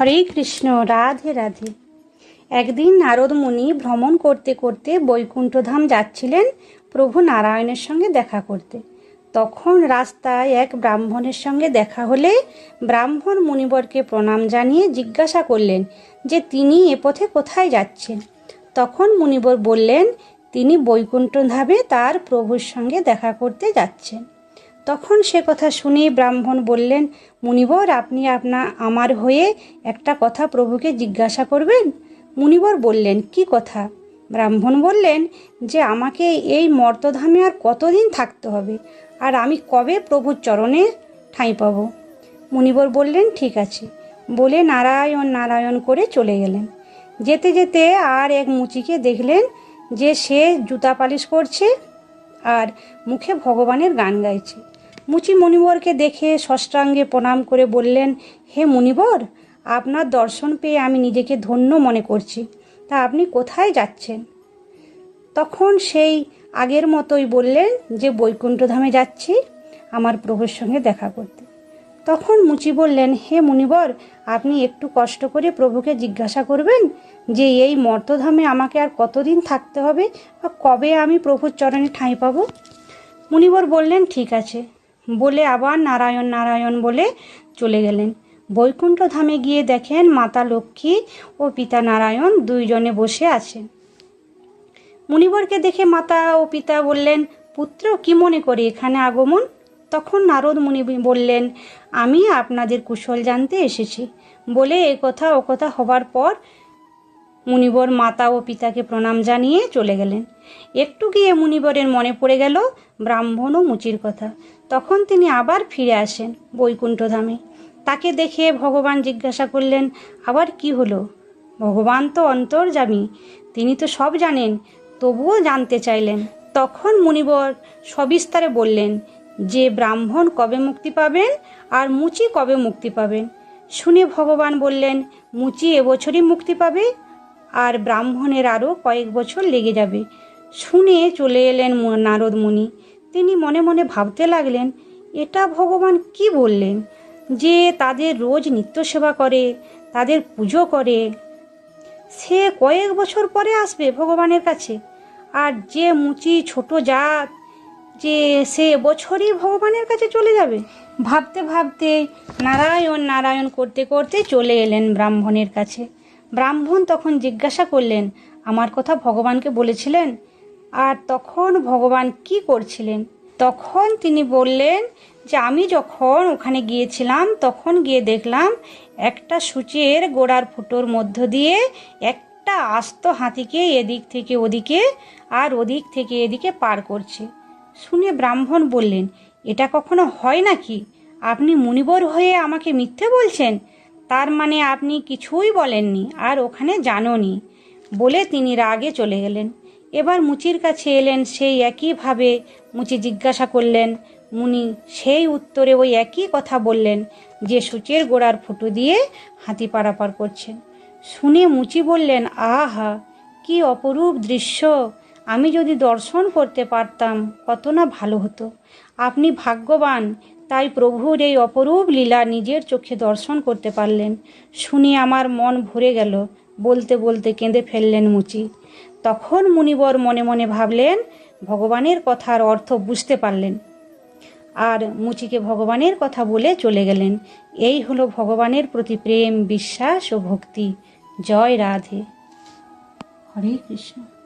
হরে কৃষ্ণ, রাধে রাধে। একদিন নারদ মুনি ভ্রমণ করতে করতে বৈকুণ্ঠধাম যাচ্ছিলেন প্রভু নারায়ণের সঙ্গে দেখা করতে। তখন রাস্তায় এক ব্রাহ্মণের সঙ্গে দেখা হলে ব্রাহ্মণ মুনিবরকে প্রণাম জানিয়ে জিজ্ঞাসা করলেন যে তিনি এ পথে কোথায় যাচ্ছেন? তখন মুনিবর বললেন, তিনি বৈকুণ্ঠ ধামে তার প্রভুর সঙ্গে দেখা করতে যাচ্ছেন। তখন সে কথা শুনে ব্রাহ্মণ বললেন, মুনিবর, আপনি আপনা, আমার হয়ে একটা কথা প্রভুকে জিজ্ঞাসা করবেন? মুনিবর বললেন, কি কথা? ব্রাহ্মণ বললেন, যে আমাকে এই মর্তধামে আর কতদিন থাকতে হবে? আর আমি কবে প্রভুর চরণে ঠাঁই পাব? মুনিবর বললেন, ঠিক আছে। বলে নারায়ণ নারায়ণ করে চলে গেলেন। যেতে যেতে আর এক মুচিকে দেখলেন যে সে জুতা পালিশ করছে আর মুখে ভগবানের গান গাইছে। মুচি মুনিবরকে দেখে ষষ্ঠাঙ্গে প্রণাম করে বললেন, হে মুনিবর, আপনার দর্শন পেয়ে আমি নিজেকে ধন্য মনে করছি। তা আপনি কোথায় যাচ্ছেন? তখন সেই আগের মতোই বললেন যে, বৈকুণ্ঠধামে যাচ্ছি আমার প্রভুর সঙ্গে দেখা করতে। তখন মুচি বললেন, হে মুনিবর, আপনি একটু কষ্ট করে প্রভুকে জিজ্ঞাসা করবেন যে, এই মর্তধামে আমাকে আর কতদিন থাকতে হবে বা কবে আমি প্রভুর চরণে ঠাঁই পাবো? মুনিবর বললেন, ঠিক আছে। বলে আবার নারায়ণ নারায়ণ বলে চলে গেলেন। বৈকুণ্ঠ ধামে গিয়ে দেখেন মাতা লক্ষ্মী ও পিতা নারায়ণ দুইজনে বসে আছেন। মুনিবরকে দেখে মাতা ও পিতা বললেন, পুত্র, কি মনে করে এখানে আগমন? তখন নারদ মুনি বললেন, আমি আপনাদের কুশল জানতে এসেছি। বলে এ কথা ও কথা হবার পর মুনিবর মাতা ও পিতাকে প্রণাম জানিয়ে চলে গেলেন। একটু গিয়ে মুনিবরের মনে পড়ে গেল ব্রাহ্মণ ও মুচির কথা। তখন তিনি আবার ফিরে আসেন বৈকুণ্ঠধামে। তাকে দেখে ভগবান জিজ্ঞাসা করলেন, আবার কি হলো? ভগবান তো অন্তর্যামী, তিনি তো সব জানেন, তবুও জানতে চাইলেন। তখন মুনিবর সবিস্তারে বললেন, যে ব্রাহ্মণ কবে মুক্তি পাবেন আর মুচি কবে মুক্তি পাবেন? শুনে ভগবান বললেন, মুচি এবছরই মুক্তি পাবে আর ব্রাহ্মণের আরও কয়েক বছর লেগে যাবে। শুনে চলে এলেন নারদ মুনি। তিনি মনে মনে ভাবতে লাগলেন, এটা ভগবান কি বললেন? যে তাদের রোজ নিত্য সেবা করে, তাদের পুজো করে, সে কয়েক বছর পরে আসবে ভগবানের কাছে। আর যে মুচি ছোট জাত, যে সে বছরই ভগবানের কাছে চলে যাবে। ভাবতে ভাবতে নারায়ণ নারায়ণ করতে করতে চলে এলেন ব্রাহ্মণের কাছে। ব্রাহ্মণ তখন জিজ্ঞাসা করলেন, আমার কথা ভগবানকে বলেছিলেন? আর তখন ভগবান কি করছিলেন? তখন তিনি বললেন, যে আমি যখন ওখানে গিয়েছিলাম, তখন গিয়ে দেখলাম একটা সূচের গোড়ার ফুটোর মধ্য দিয়ে একটা আস্ত হাতিকে এদিক থেকে ওদিকে আর ওদিক থেকে এদিকে পার করছে। শুনে ব্রাহ্মণ বললেন, এটা কখনো হয় নাকি? আপনি মুনিবর হয়ে আমাকে মিথ্যে বলছেন? তার মানে আপনি কিছুই বলেননি আর ওখানে জানোনি বলে তিনি রাগে চলে গেলেন। এবার মুচির কাছে এলেন, সেই একইভাবে মুচি জিজ্ঞাসা করলেন, মুনি, সেই উত্তরে ওই একই কথা বললেন যে সূচের গোড়ার ফুটো দিয়ে হাতি পারাপার করছেন। শুনে মুচি বললেন, আহা, কি অপরূপ দৃশ্য! আমি যদি দর্শন করতে পারতাম, কত না ভালো হতো। আপনি ভাগ্যবান তাই প্রভুর এই অপরূপ লীলা নিজের চোখে দর্শন করতে পারলেন। শুনে আমার মন ভরে গেল, বলতে বলতে কেঁদে ফেললেন মুচি। তখন মুনিবর মনে মনে ভাবলেন, ভগবানের কথার অর্থ বুঝতে পারলেন। আর মুচিকে ভগবানের কথা বলে চলে গেলেন। এই হলো ভগবানের প্রতি প্রেম, বিশ্বাস ও ভক্তি। জয় রাধে। হরে কৃষ্ণ।